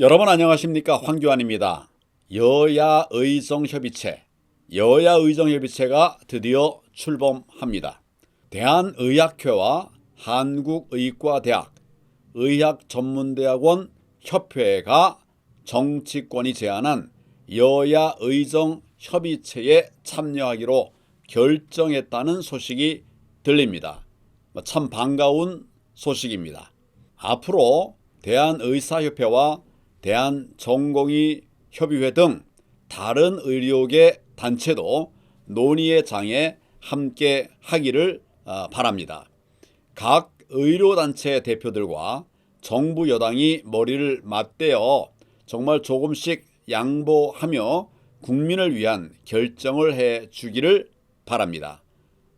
여러분 안녕하십니까 황교안입니다. 여야 의정협의체 여야 의정협의체가 드디어 출범합니다. 대한의학회와 한국의과대학 의학전문대학원 협회가 정치권이 제안한 여야 의정협의체에 참여하기로 결정했다는 소식이 들립니다. 뭐참 반가운 소식입니다. 앞으로 대한의사협회와 대한전공의 협의회 등 다른 의료계 단체도 논의의 장에 함께 하기를 어, 바랍니다. 각 의료단체 대표들과 정부 여당이 머리를 맞대어 정말 조금씩 양보하며 국민을 위한 결정을 해 주기를 바랍니다.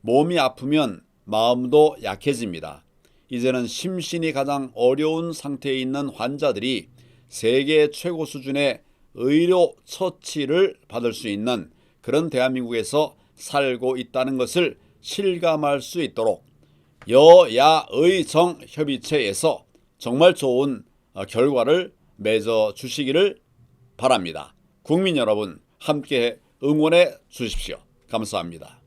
몸이 아프면 마음도 약해집니다. 이제는 심신이 가장 어려운 상태에 있는 환자들이 세계 최고 수준의 의료 처치를 받을 수 있는 그런 대한민국에서 살고 있다는 것을 실감할 수 있도록 여야의 정협의체에서 정말 좋은 어, 결과를 맺어 주시기를 바랍니다. 국민 여러분 함께 응원해 주십시오. 감사합니다.